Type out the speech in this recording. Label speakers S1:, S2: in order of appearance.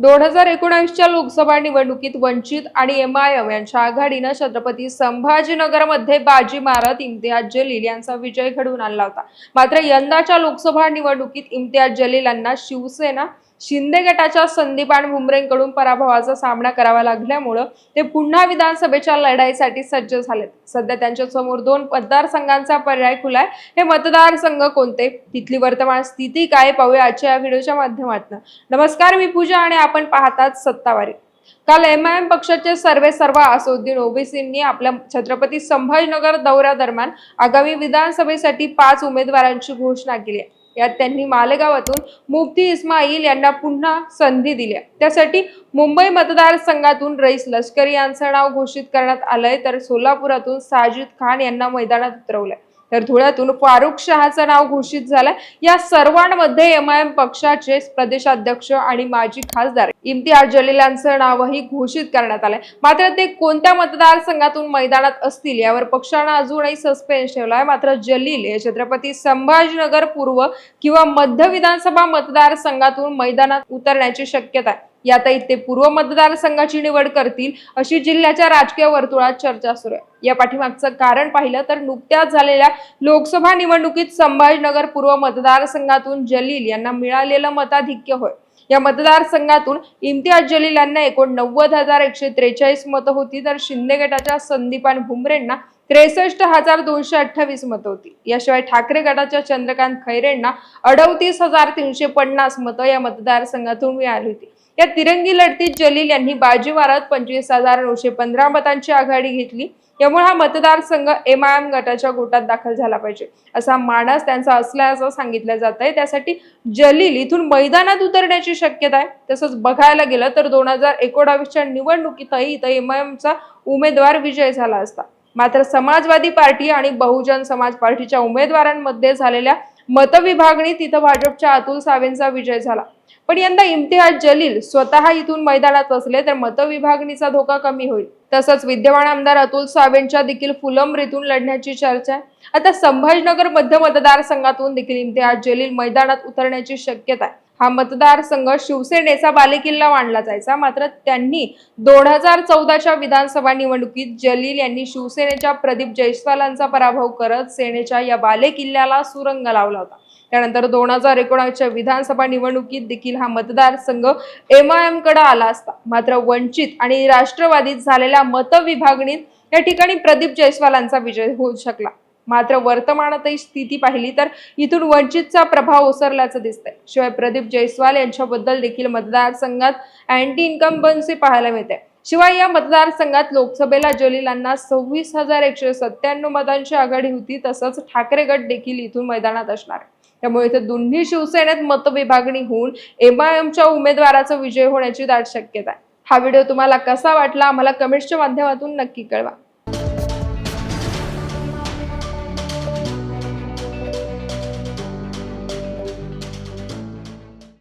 S1: दोन हजार एकोणावीसच्या लोकसभा निवडणुकीत वंचित आणि एम आय एम यांच्या आघाडीनं छत्रपती संभाजीनगरमध्ये बाजी मारत इम्तियाज जलील यांचा विजय घडवून आणला होता. मात्र यंदाच्या लोकसभा निवडणुकीत इम्तियाज जलील यांना शिवसेना शिंदे गटाच्या संदीपान भुमरेंकडून पराभवाचा सामना करावा लागल्यामुळं ते पुन्हा विधानसभेच्या लढाईसाठी सज्ज झालेत. सध्या त्यांच्यासमोर दोन मतदारसंघांचा पर्याय खुलाय. हे मतदारसंघ कोणते? तिथली वर्तमान स्थिती काय? पाहूया आजच्या या व्हिडिओच्या माध्यमातून. नमस्कार मी पूजा आणि आपण पाहतात सत्तावारी. काल एम आय एम पक्षाचे सर्वे सर्व असोद्दीन ओबीसींनी आपल्या छत्रपती संभाजीनगर दौऱ्यादरम्यान आगामी विधानसभेसाठी पाच उमेदवारांची घोषणा केली आहे. यात त्यांनी मालेगावातून मुफ्ती इस्माईल यांना पुन्हा संधी दिल्या. त्यासाठी मुंबई मतदारसंघातून रईस लष्करी यांचं नाव घोषित करण्यात आलंय. तर सोलापुरातून साजिद खान यांना मैदानात उतरवलंय. तर धुळ्यातून फारुख शहाचं नाव घोषित झालंय. या सर्वांमध्ये एम आय एम पक्षाचे प्रदेशाध्यक्ष आणि माजी खासदार इम्तियाज जलील यांचं नावही घोषित करण्यात आलंय. मात्र ते कोणत्या मतदारसंघातून मैदानात असतील यावर पक्षानं अजूनही सस्पेन्स ठेवलाय. मात्र जलील हे छत्रपती संभाजीनगर पूर्व किंवा मध्य विधानसभा मतदारसंघातून मैदानात उतरण्याची शक्यता आहे. यातही ते पूर्व मतदारसंघाची निवड करतील अशी जिल्ह्याच्या राजकीय वर्तुळात चर्चा सुरू आहे. या पाठीमागचं कारण पाहिलं तर नुकत्याच झालेल्या लोकसभा निवडणुकीत संभाजीनगर पूर्व मतदारसंघातून जलील यांना मिळालेलं मताधिक्य होय. या मतदारसंघातून इम्तियाज जलील यांना एकोणनव्वद हजार एकशे त्रेचाळीस मतं होती तर शिंदे गटाच्या संदीपान भुमरेंना त्रेसष्ट हजार दोनशे अठ्ठावीस मतं होती. याशिवाय ठाकरे गटाच्या चंद्रकांत खैरेंना अडवतीस हजार तीनशे पन्नास मतं या मतदारसंघातून मिळाली होती. या तिरंगी लढतीत जलील यांनी बाजी मारत पंचवीस हजार नऊशे पंधरा मतांची आघाडी घेतली. यामुळे हा मतदारसंघ एम आय एम गटाच्या गोटात दाखल झाला पाहिजे. असा मानस त्यांचा असल्याचं सांगितलं जात आहे त्यासाठी जलील इथून मैदानात उतरण्याची शक्यता आहे. तसंच बघायला गेलं तर दोन हजार एकोणावीसच्या निवडणुकीतही इथं एम आय एमचा उमेदवार विजय झाला असता. मात्र समाजवादी पार्टी आणि बहुजन समाज पार्टीच्या उमेदवारांमध्ये झालेल्या मतविभागणीत तिथं भाजपच्या अतुल सावेंचा विजय झाला. पण यंदा इम्तियाज जलील स्वतः इथून मैदानात असले तर मतविभागणीचा धोका कमी होईल. तसंच विद्यमान आमदार अतुल सावेंच्या देखील फुलंब्रीतून लढण्याची चर्चा आहे. आता संभाजीनगर मध्य मतदारसंघातून देखील इम्तियाज जलील मैदानात उतरण्याची शक्यता आहे. हा मतदारसंघ शिवसेनेचा बालेकिल्ला मानला जायचा. मात्र त्यांनी दोन हजार चौदाच्या विधानसभा निवडणुकीत जलील यांनी शिवसेनेच्या प्रदीप जयस्वालांचा पराभव करत सेनेच्या या बालेकिल्ल्याला सुरंग लावला होता. त्यानंतर दोन हजार एकोणावीसच्या विधानसभा निवडणुकीत देखील हा मतदारसंघ एम आय एमकडे आला असता. मात्र वंचित आणि राष्ट्रवादीत झालेल्या मतविभागणीत या ठिकाणी प्रदीप जयस्वालांचा विजय होऊ शकला. मात्र वर्तमानातही स्थिती पाहिली तर इथून वंचितचा प्रभाव ओसरल्याचं दिसतंय. शिवाय प्रदीप जयस्वाल यांच्याबद्दल देखील मतदारसंघात अँटी इन्कम्बन्सी पाहायला मिळते शिवाय या मतदारसंघात लोकसभेला जलीलांना सव्वीस हजार एकशे सत्त्याण्णव मतांची आघाडी होती तसंच ठाकरे गट देखील इथून मैदानात असणार. त्यामुळे इथे दोन्ही शिवसेनेत मतविभागणी होऊन एम आय एमच्या उमेदवाराचा विजय होण्याची दाट शक्यता आहे. हा व्हिडिओ तुम्हाला कसा वाटला आम्हाला कमेंट्सच्या माध्यमातून नक्की कळवा.